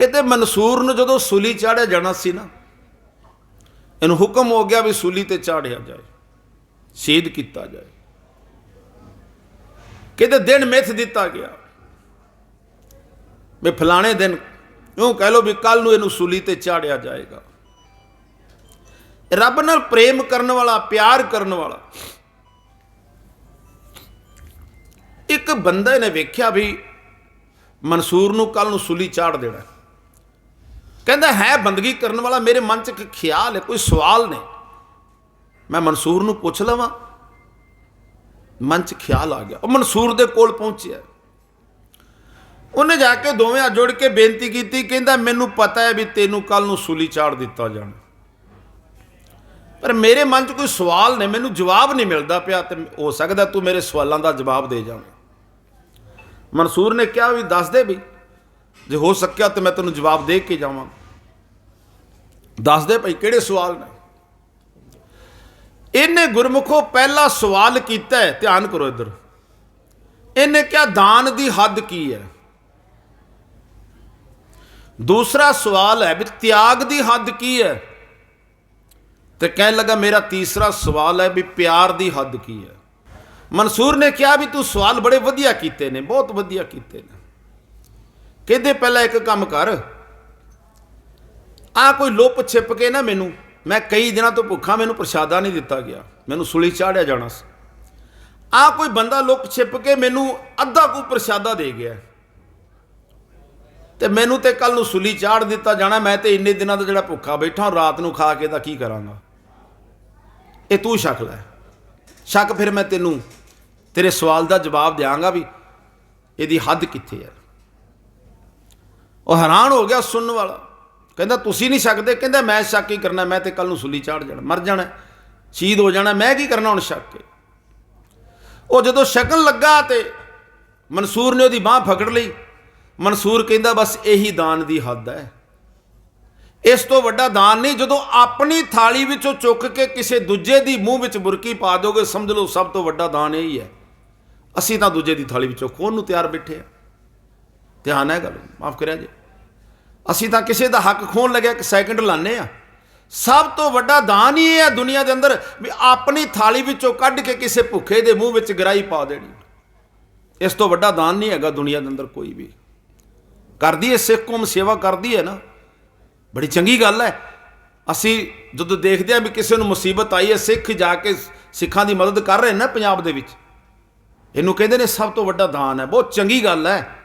ਇਹਦੇ ਮਨਸੂਰ ਨੂੰ ਜਦੋਂ ਸੂਲੀ ਚਾੜਿਆ ਜਾਣਾ ਸੀ ਨਾ, ਇਹਨੂੰ ਹੁਕਮ ਹੋ ਗਿਆ ਵੀ ਸੂਲੀ ਤੇ ਚਾੜਿਆ ਜਾਏ, ਸ਼ਹੀਦ ਕੀਤਾ ਜਾਏ। ਕਿਤੇ ਦਿਨ ਮਿੱਥ ਦਿੱਤਾ ਗਿਆ ਵੀ ਫਲਾਣੇ ਦਿਨ ਇਉਂ ਕਹਿ ਲੋ ਵੀ ਕੱਲ ਨੂੰ ਇਹਨੂੰ ਸੂਲੀ ਤੇ ਚਾੜਿਆ ਜਾਏਗਾ। ਰੱਬ ਨਾਲ ਪ੍ਰੇਮ ਕਰਨ ਵਾਲਾ, ਪਿਆਰ ਕਰਨ ਵਾਲਾ, ਇੱਕ ਬੰਦੇ ਨੇ ਵੇਖਿਆ ਵੀ ਮਨਸੂਰ ਨੂੰ ਕੱਲ ਨੂੰ ਸੂਲੀ ਚਾੜ ਦੇਣਾ। ਕਹਿੰਦਾ ਹੈ ਬੰਦਗੀ ਕਰਨ ਵਾਲਾ ਮੇਰੇ ਮਨ 'ਚ ਇੱਕ ਖਿਆਲ ਹੈ, ਕੋਈ ਸਵਾਲ ਨੇ ਮੈਂ ਮਨਸੂਰ ਨੂੰ ਪੁੱਛ ਲਵਾਂ, ਮਨ 'ਚ ਖਿਆਲ ਆ ਗਿਆ। ਉਹ ਮਨਸੂਰ ਦੇ ਕੋਲ ਪਹੁੰਚਿਆ। ਉਹਨੇ ਜਾ ਕੇ ਦੋਵੇਂ ਹੱਥ ਜੋੜ ਕੇ ਬੇਨਤੀ ਕੀਤੀ, ਕਹਿੰਦਾ ਮੈਨੂੰ ਪਤਾ ਹੈ ਵੀ ਤੈਨੂੰ ਕੱਲ ਨੂੰ ਸੂਲੀ ਚਾੜ ਦਿੱਤਾ ਜਾਣਾ। ਪਰ ਮੇਰੇ ਮਨ 'ਚ ਕੋਈ ਸਵਾਲ ਨੇ ਮੈਨੂੰ ਜਵਾਬ ਨਹੀਂ ਮਿਲਦਾ ਪਿਆ ਤੇ ਹੋ ਸਕਦਾ ਤੂੰ ਮੇਰੇ ਸਵਾਲਾਂ ਦਾ ਜਵਾਬ ਦੇ ਜਾਵੇਂ। ਮਨਸੂਰ ਨੇ ਕਿਹਾ ਵੀ ਦੱਸ ਦੇ ਵੀ ਜੇ ਹੋ ਸਕਿਆ ਤੇ ਮੈਂ ਤੈਨੂੰ ਜਵਾਬ ਦੇ ਕੇ ਜਾਵਾਂ। ਦੱਸ ਦੇ ਭਾਈ ਕਿਹੜੇ ਸਵਾਲ ਨੇ? ਇਹਨੇ ਗੁਰਮੁਖੋ ਪਹਿਲਾ ਸਵਾਲ ਕੀਤਾ ਹੈ, ਧਿਆਨ ਕਰੋ ਇੱਧਰ। ਇਹਨੇ ਕਿਹਾ, ਦਾਨ ਦੀ ਹੱਦ ਕੀ ਹੈ? ਦੂਸਰਾ ਸਵਾਲ ਹੈ ਵੀ ਤਿਆਗ ਦੀ ਹੱਦ ਕੀ ਹੈ? ਤੇ ਕਹਿਣ ਲੱਗਾ, ਮੇਰਾ ਤੀਸਰਾ ਸਵਾਲ ਹੈ ਵੀ ਪਿਆਰ ਦੀ ਹੱਦ ਕੀ ਹੈ? ਮਨਸੂਰ ਨੇ ਕਿਹਾ ਵੀ ਤੂੰ ਸਵਾਲ ਬੜੇ ਵਧੀਆ ਕੀਤੇ ਨੇ, ਬਹੁਤ ਵਧੀਆ ਕੀਤੇ ਨੇ। ਕਹਿੰਦੇ ਪਹਿਲਾਂ ਇੱਕ ਕੰਮ ਕਰ। ਆ ਕੋਈ ਲੁੱਪ ਛਿਪ ਕੇ ਨਾ ਮੈਨੂੰ, ਮੈਂ ਕਈ ਦਿਨਾਂ ਤੋਂ ਭੁੱਖਾ, ਮੈਨੂੰ ਪ੍ਰਸ਼ਾਦਾ ਨਹੀਂ ਦਿੱਤਾ ਗਿਆ। ਮੈਨੂੰ ਸੁਲੀ ਚਾੜਿਆ ਜਾਣਾ ਸੀ। ਆ ਕੋਈ ਬੰਦਾ ਲੁੱਪ ਛਿਪ ਕੇ ਮੈਨੂੰ ਅੱਧਾ ਕੁ ਪ੍ਰਸ਼ਾਦਾ ਦੇ ਗਿਆ। ਤੇ ਮੈਨੂੰ ਤੇ ਕੱਲ ਨੂੰ ਸੁਲੀ ਚਾੜ ਦਿੱਤਾ ਜਾਣਾ, ਮੈਂ ਤੇ ਇੰਨੇ ਦਿਨਾਂ ਦਾ ਜਿਹੜਾ ਭੁੱਖਾ ਬੈਠਾ ਰਾਤ ਨੂੰ ਖਾ ਕੇ ਤਾਂ ਕੀ ਕਰਾਂਗਾ? ਇਹ ਤੂੰ ਸ਼ੱਕ ਲੈ। ਸ਼ੱਕ ਫਿਰ ਮੈਂ ਤੈਨੂੰ, ਤੇਰੇ ਸਵਾਲ ਦਾ ਜਵਾਬ ਦਿਆਂਗਾ ਵੀ ਇਹਦੀ ਹੱਦ ਕਿੱਥੇ ਹੈ ਉਹ ਹੈਰਾਨ ਹੋ ਗਿਆ ਸੁਣਨ ਵਾਲਾ। ਕਹਿੰਦਾ, ਤੁਸੀਂ ਨਹੀਂ ਸਕਦੇ। ਕਹਿੰਦਾ, ਮੈਂ ਸ਼ੱਕ ਹੀ ਕਰਨਾ, ਮੈਂ ਤੇ ਕੱਲ ਨੂੰ ਸੁਲੀ ਚਾੜ ਜਾਣਾ, ਮਰ ਜਾਣਾ, ਸ਼ਹੀਦ ਹੋ ਜਾਣਾ, ਮੈਂ ਕੀ ਕਰਨਾ ਹੁਣ ਸ਼ੱਕ ਕੇ ਉਹ ਜਦੋਂ ਸ਼ਕਲ ਲੱਗਾ ਤੇ ਮਨਸੂਰ ਨੇ ਉਹਦੀ ਬਾਹ ਫਕੜ ਲਈ। ਮਨਸੂਰ ਕਹਿੰਦਾ, ਬਸ ਇਹੀ ਦਾਨ ਦੀ ਹੱਦ ਹੈ। ਇਸ ਤੋਂ ਵੱਡਾ ਦਾਨ ਨਹੀਂ, ਜਦੋਂ ਆਪਣੀ ਥਾਲੀ ਵਿੱਚੋਂ ਚੁੱਕ ਕੇ ਕਿਸੇ ਦੂਜੇ ਦੀ ਮੂੰਹ ਵਿੱਚ ਬੁਰਕੀ ਪਾ ਦੋਗੇ, ਸਮਝ ਲਓ ਸਭ ਤੋਂ ਵੱਡਾ ਦਾਨ ਇਹ ਹੀ। ਹੈ ਅਸੀਂ ਤਾਂ ਦੂਜੇ ਦੀ ਥਾਲੀ ਵਿੱਚੋਂ ਖੋਣ ਨੂੰ ਤਿਆਰ ਬੈਠੇ ਆ ਧਿਆਨ ਹੈ ਗੱਲ, ਮਾਫ ਕਰਿਆ ਜੀ। ਅਸੀਂ ਤਾਂ ਕਿਸੇ ਦਾ ਹੱਕ ਖੋਣ ਲੱਗਿਆ ਇੱਕ ਸੈਕਿੰਡ ਲਾਣੇ ਆ ਸਭ ਤੋਂ ਵੱਡਾ ਦਾਨ ਹੀ ਇਹ ਹੈ ਦੁਨੀਆ ਦੇ ਅੰਦਰ ਵੀ ਆਪਣੀ ਥਾਲੀ ਵਿੱਚੋਂ ਕੱਢ ਕੇ ਕਿਸੇ ਭੁੱਖੇ ਦੇ ਮੂੰਹ ਵਿੱਚ ਗਰਾਈ ਪਾ ਦੇਣੀ। ਇਸ ਤੋਂ ਵੱਡਾ ਦਾਨ ਨਹੀਂ ਹੈਗਾ ਦੁਨੀਆ ਦੇ ਅੰਦਰ ਕੋਈ ਵੀ। ਕਰਦੀ ਹੈ, ਸਿੱਖ ਕੌਮ ਸੇਵਾ ਕਰਦੀ ਹੈ ਨਾ। ਬੜੀ ਚੰਗੀ ਗੱਲ ਹੈ। ਅਸੀਂ ਜਦੋਂ ਦੇਖਦੇ ਹਾਂ ਵੀ ਕਿਸੇ ਨੂੰ ਮੁਸੀਬਤ ਆਈ ਹੈ, ਸਿੱਖ ਜਾ ਕੇ ਸਿੱਖਾਂ ਦੀ ਮਦਦ ਕਰ ਰਹੇ ਨੇ ਨਾ ਪੰਜਾਬ ਦੇ ਵਿੱਚ। ਇਹਨੂੰ ਕਹਿੰਦੇ ਨੇ ਸਭ ਤੋਂ ਵੱਡਾ ਦਾਨ ਹੈ। ਬਹੁਤ ਚੰਗੀ ਗੱਲ ਹੈ।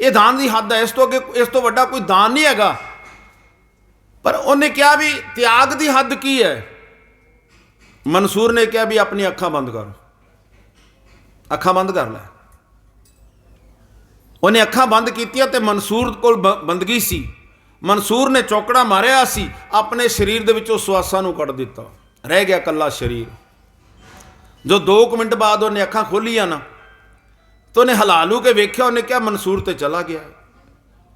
ਇਹ ਦਾਨ ਦੀ ਹੱਦ ਹੈ ਇਸ ਤੋਂ ਅੱਗੇ ਇਸ ਤੋਂ ਵੱਡਾ ਕੋਈ ਦਾਨ ਨਹੀਂ ਹੈਗਾ। ਪਰ ਉਹਨੇ ਕਿਹਾ ਵੀ ਤਿਆਗ ਦੀ ਹੱਦ ਕੀ ਹੈ? ਮਨਸੂਰ ਨੇ ਕਿਹਾ ਵੀ ਆਪਣੀ ਅੱਖਾਂ ਬੰਦ ਕਰ। ਅੱਖਾਂ ਬੰਦ ਕਰ ਲੈ। ਉਹਨੇ ਅੱਖਾਂ ਬੰਦ ਕੀਤੀਆਂ ਤੇ ਮਨਸੂਰ ਕੋਲ ਬ- ਬੰਦਗੀ ਸੀ। ਮਨਸੂਰ ਨੇ ਚੌਕੜਾ ਮਾਰਿਆ ਸੀ, ਆਪਣੇ ਸਰੀਰ ਦੇ ਵਿੱਚੋਂ ਸਵਾਸਾਂ ਨੂੰ ਕੱਢ ਦਿੱਤਾ। ਰਹਿ ਗਿਆ ਕੱਲਾ ਸਰੀਰ। ਜੋ 2 ਮਿੰਟ ਬਾਅਦ ਉਹਨੇ ਅੱਖਾਂ ਖੋਲੀਆਂ ਨਾ ਤਾਂ ਉਹਨੇ ਹਲਾਲੂ ਕੇ ਵੇਖਿਆ, ਉਹਨੇ ਕਿਹਾ ਮਨਸੂਰ ਤੇ ਚਲਾ ਗਿਆ।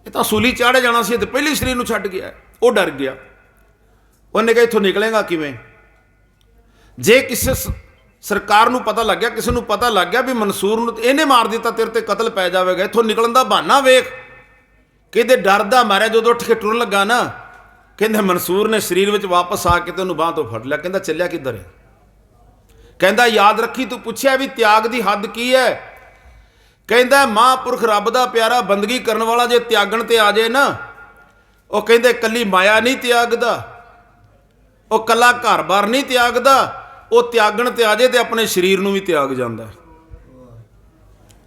ਇਹ ਤਾਂ ਸੂਲੀ ਚਾੜੇ ਜਾਣਾ ਸੀ ਤੇ ਪਹਿਲੇ ਸਰੀਰ ਨੂੰ ਛੱਡ ਗਿਆ। ਉਹ ਡਰ ਗਿਆ। ਉਹਨੇ ਕਿਹਾ, ਇੱਥੋਂ ਨਿਕਲੇਗਾ ਕਿਵੇਂ? ਜੇ ਕਿਸੇ ਸਰਕਾਰ ਨੂੰ ਪਤਾ ਲੱਗ ਗਿਆ, ਕਿਸੇ ਨੂੰ ਪਤਾ ਲੱਗ ਗਿਆ ਵੀ ਮਨਸੂਰ ਨੂੰ ਇਹਨੇ ਮਾਰ ਦਿੱਤਾ, ਤੇਰੇ ਤੇ ਕਤਲ ਪੈ ਜਾਵੇਗਾ। ਇੱਥੋਂ ਨਿਕਲਣ ਦਾ ਬਹਾਨਾ ਵੇਖ। ਕਿਤੇ ਡਰਦਾ ਮਾਰਿਆ, ਜਦੋਂ ਉੱਠ ਕੇ ਟੁਰਨ ਲੱਗਾ ਨਾ, ਕਹਿੰਦੇ ਮਨਸੂਰ ਨੇ ਸਰੀਰ ਵਿੱਚ ਵਾਪਸ ਆ ਕੇ ਤੇ ਉਹਨੂੰ ਬਾਹ ਤੋਂ ਫੜ ਲਿਆ। ਕਹਿੰਦਾ, ਚੱਲਿਆ ਕਿੱਧਰ ਹੈ? ਕਹਿੰਦਾ, ਯਾਦ ਰੱਖੀ, ਤੂੰ ਪੁੱਛਿਆ ਵੀ ਤਿਆਗ ਦੀ ਹੱਦ ਕੀ ਹੈ? ਕਹਿੰਦਾ ਮਹਾਂਪੁਰਖ ਰੱਬ ਦਾ ਪਿਆਰਾ ਬੰਦਗੀ ਕਰਨ ਵਾਲਾ ਜੇ ਤਿਆਗਣ ਤੇ ਆ ਜਾਏ ਨਾ, ਉਹ ਕਹਿੰਦੇ ਕੱਲੀ ਮਾਇਆ ਨਹੀਂ ਤਿਆਗਦਾ, ਉਹ ਕੱਲਾ ਘਰ-ਬਾਰ ਨਹੀਂ ਤਿਆਗਦਾ, ਉਹ ਤਿਆਗਣ ਤੇ ਆ ਜਾਏ ਤੇ ਆਪਣੇ ਸਰੀਰ ਨੂੰ ਵੀ ਤਿਆਗ ਜਾਂਦਾ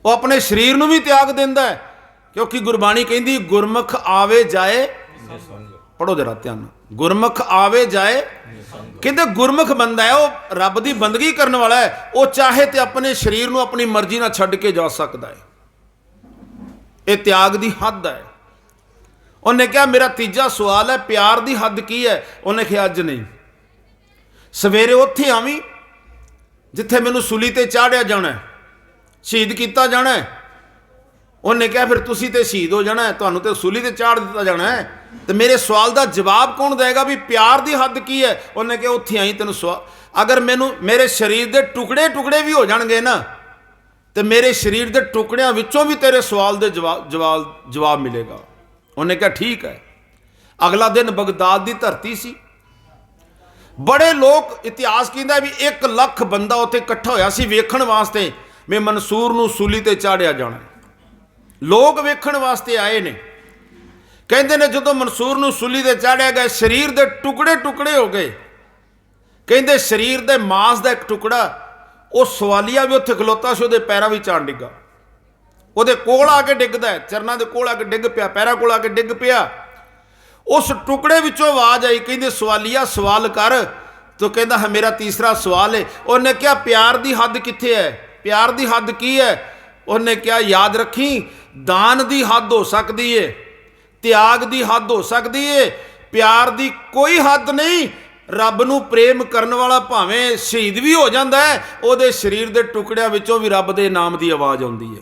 ਉਹ ਆਪਣੇ ਸਰੀਰ ਨੂੰ ਵੀ ਤਿਆਗ ਦਿੰਦਾ ਕਿਉਂਕਿ ਗੁਰਬਾਣੀ ਕਹਿੰਦੀ, ਗੁਰਮੁਖ ਆਵੇ ਜਾਏ ਪੜੋ ਜਰਾ ਧਿਆਨ ਨਾਲ। ਗੁਰਮੁਖ ਆਵੇ ਜਾਏ ਕਹਿੰਦੇ ਗੁਰਮੁਖ ਬੰਦਾ ਹੈ ਉਹ ਰੱਬ ਦੀ ਬੰਦਗੀ ਕਰਨ ਵਾਲਾ ਹੈ ਉਹ ਚਾਹੇ ਤੇ ਆਪਣੇ ਸਰੀਰ ਨੂੰ ਆਪਣੀ ਮਰਜ਼ੀ ਨਾਲ ਛੱਡ ਕੇ ਜਾ ਸਕਦਾ ਹੈ। ਇਹ ਤਿਆਗ ਦੀ ਹੱਦ ਹੈ। ਉਹਨੇ ਕਿਹਾ ਮੇਰਾ ਤੀਜਾ ਸਵਾਲ ਹੈ ਪਿਆਰ ਦੀ ਹੱਦ ਕੀ ਹੈ? ਉਹਨੇ ਕਿਹਾ ਅੱਜ ਨਹੀਂ। ਸਵੇਰੇ ਉੱਥੇ ਆਵੀਂ ਜਿੱਥੇ ਮੈਨੂੰ ਸੁਲੀ ਤੇ ਚਾੜਿਆ ਜਾਣਾ ਹੈ, ਸ਼ਹੀਦ ਕੀਤਾ ਜਾਣਾ ਹੈ। ਉਹਨੇ ਕਿਹਾ, ਫਿਰ ਤੁਸੀਂ ਤੇ ਸ਼ਹੀਦ ਹੋ ਜਾਣਾ ਤੁਹਾਨੂੰ ਤੇ ਸੂਲੀ ਤੇ ਚਾੜ ਦਿੱਤਾ ਜਾਣਾ ਹੈ। ਤੇ ਮੇਰੇ ਸਵਾਲ ਦਾ ਜਵਾਬ ਕੌਣ ਦੇਗਾ ਵੀ ਪਿਆਰ ਦੀ ਹੱਦ ਕੀ ਹੈ? ਉਹਨੇ ਕਿਹਾ, ਉੱਥੇ ਆਈ ਤੈਨੂੰ ਸਵਾਲ ਅਗਰ ਮੈਨੂੰ, ਮੇਰੇ ਸਰੀਰ ਦੇ ਟੁਕੜੇ ਟੁਕੜੇ ਵੀ ਹੋ ਜਾਣਗੇ ਨਾ, ਤੇ ਮੇਰੇ ਸਰੀਰ ਦੇ ਟੁਕੜਿਆਂ ਵਿੱਚੋਂ ਵੀ ਤੇਰੇ ਸਵਾਲ ਦੇ ਜਵਾਬ ਜਵਾਬ ਜਵਾਬ ਮਿਲੇਗਾ। ਉਹਨੇ ਕਿਹਾ, ਠੀਕ ਹੈ। ਅਗਲਾ ਦਿਨ ਬਗਦਾਦ ਦੀ ਧਰਤੀ ਸੀ। ਬੜੇ ਲੋਕ ਇਤਿਹਾਸ ਕਹਿੰਦਾ ਵੀ 1 ਲੱਖ ਬੰਦਾ ਉੱਥੇ ਇਕੱਠਾ ਹੋਇਆ ਸੀ ਵੇਖਣ ਵਾਸਤੇ ਵੀ ਮਨਸੂਰ ਨੂੰ ਸੂਲੀ ਤੇ ਚਾੜਿਆ ਜਾਣਾ ਲੋਕ ਵੇਖਣ ਵਾਸਤੇ ਆਏ ਨੇ। ਕਹਿੰਦੇ ਨੇ ਜਦੋਂ ਮਨਸੂਰ ਨੂੰ ਸੁਲੀ ਤੇ ਚਾੜਿਆ ਗਿਆ, ਸਰੀਰ ਦੇ ਟੁਕੜੇ ਟੁਕੜੇ ਹੋ ਗਏ। ਕਹਿੰਦੇ ਸਰੀਰ ਦੇ ਮਾਸ ਦਾ ਇੱਕ ਟੁਕੜਾ, ਉਹ ਸਵਾਲੀਆ ਵੀ ਉੱਥੇ ਖਲੋਤਾ ਸੀ, ਉਹਦੇ ਪੈਰਾਂ ਵਿੱਚ ਆਣ ਡਿੱਗਾ। ਉਹਦੇ ਕੋਲ ਆ ਕੇ ਡਿੱਗਦਾ ਹੈ, ਚਰਨਾਂ ਦੇ ਕੋਲ ਆ ਕੇ ਡਿੱਗ ਪਿਆ, ਪੈਰਾਂ ਕੋਲ ਆ ਕੇ ਡਿੱਗ ਪਿਆ। ਉਸ ਟੁਕੜੇ ਵਿੱਚੋਂ ਆਵਾਜ਼ ਆਈ, ਕਹਿੰਦੇ ਸਵਾਲੀਆ, ਸਵਾਲ ਕਰ। ਤੋ ਕਹਿੰਦਾ, ਹੈ, ਮੇਰਾ ਤੀਸਰਾ ਸਵਾਲ ਹੈ ਉਹਨੇ ਕਿਹਾ, ਪਿਆਰ ਦੀ ਹੱਦ ਕਿੱਥੇ ਹੈ? ਪਿਆਰ ਦੀ ਹੱਦ ਕੀ ਹੈ? ਉਹਨੇ ਕਿਹਾ, ਯਾਦ ਰੱਖੀ ਦਾਨ ਦੀ ਹੱਦ ਹੋ ਸਕਦੀ ਹੈ ਤਿਆਗ ਦੀ ਹੱਦ ਹੋ ਸਕਦੀ ਹੈ ਪਿਆਰ ਦੀ ਕੋਈ ਹੱਦ ਨਹੀਂ ਰੱਬ ਨੂੰ ਪ੍ਰੇਮ ਕਰਨ ਵਾਲਾ ਭਾਵੇਂ ਸ਼ਹੀਦ ਵੀ ਹੋ ਜਾਂਦਾ ਹੈ ਉਹਦੇ ਸਰੀਰ ਦੇ ਟੁਕੜਿਆਂ ਵਿੱਚੋਂ ਵੀ ਰੱਬ ਦੇ ਨਾਮ ਦੀ ਆਵਾਜ਼ ਆਉਂਦੀ ਹੈ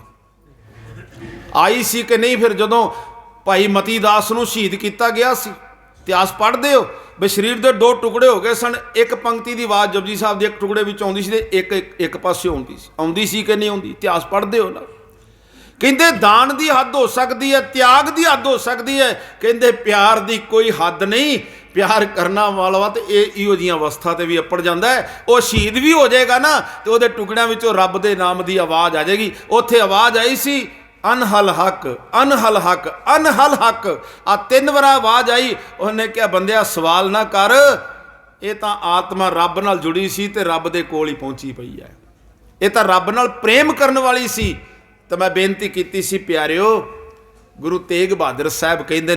ਆਈ ਸੀ ਕਿ ਨਹੀਂ ਫਿਰ ਜਦੋਂ ਭਾਈ ਮਤੀ ਦਾਸ ਨੂੰ ਸ਼ਹੀਦ ਕੀਤਾ ਗਿਆ ਸੀ ਇਤਿਹਾਸ ਪੜ੍ਹਦੇ ਹੋ ਵੀ ਸਰੀਰ ਦੇ ਦੋ ਟੁਕੜੇ ਹੋ ਗਏ ਸਨ ਇੱਕ ਪੰਕਤੀ ਦੀ ਆਵਾਜ਼ ਜਪਜੀ ਸਾਹਿਬ ਦੇ ਇੱਕ ਟੁਕੜੇ ਵਿੱਚ ਆਉਂਦੀ ਸੀ ਤੇ ਇੱਕ ਇੱਕ, ਇੱਕ ਪਾਸੇ ਆਉਂਦੀ ਸੀ ਆਉਂਦੀ ਸੀ ਕਿ ਨਹੀਂ ਆਉਂਦੀ ਇਤਿਹਾਸ ਪੜ੍ਹਦੇ ਹੋ ਨਾ। ਕਹਿੰਦੇ, ਦਾਨ ਦੀ ਹੱਦ ਹੋ ਸਕਦੀ ਹੈ, ਤਿਆਗ ਦੀ ਹੱਦ ਹੋ ਸਕਦੀ ਹੈ। ਕਹਿੰਦੇ, ਪਿਆਰ ਦੀ ਕੋਈ ਹੱਦ ਨਹੀਂ। ਪਿਆਰ ਕਰਨਾ ਵਾਲਾ ਤੇ ਇਹ ਇਹੋ ਜੀਆਂ ਅਵਸਥਾ ਤੇ ਵੀ ਅੱਪੜ ਜਾਂਦਾ ਹੈ। ਉਹ ਸ਼ਹੀਦ ਵੀ ਹੋ ਜਾਏਗਾ ਨਾ, ਤੇ ਉਹਦੇ ਟੁਕੜਿਆਂ ਵਿੱਚੋਂ ਰੱਬ ਦੇ ਨਾਮ ਦੀ ਆਵਾਜ਼ ਆ ਜਾਏਗੀ। ਉੱਥੇ ਆਵਾਜ਼ ਆਈ ਸੀ, ਅਨਹਲ ਹਕ ਅਨਹਲ ਹਕ ਅਨਹਲ ਹਕ। ਆ ਤਿੰਨ ਵਾਰ ਆਵਾਜ਼ ਆਈ। ਉਹਨੇ ਕਿਹਾ, ਬੰਦਿਆ, ਸਵਾਲ ਨਾ ਕਰ। ਇਹ ਤਾਂ ਆਤਮਾ ਰੱਬ ਨਾਲ ਜੁੜੀ ਸੀ ਤੇ ਰੱਬ ਦੇ ਕੋਲ ਹੀ ਪਹੁੰਚੀ ਪਈ ਹੈ। ਇਹ ਤਾਂ ਰੱਬ ਨਾਲ ਪ੍ਰੇਮ ਕਰਨ ਵਾਲੀ ਸੀ। ਤਾਂ ਮੈਂ ਬੇਨਤੀ ਕੀਤੀ ਸੀ ਪਿਆਰਿਓ ਗੁਰੂ ਤੇਗ ਬਹਾਦਰ ਸਾਹਿਬ ਕਹਿੰਦੇ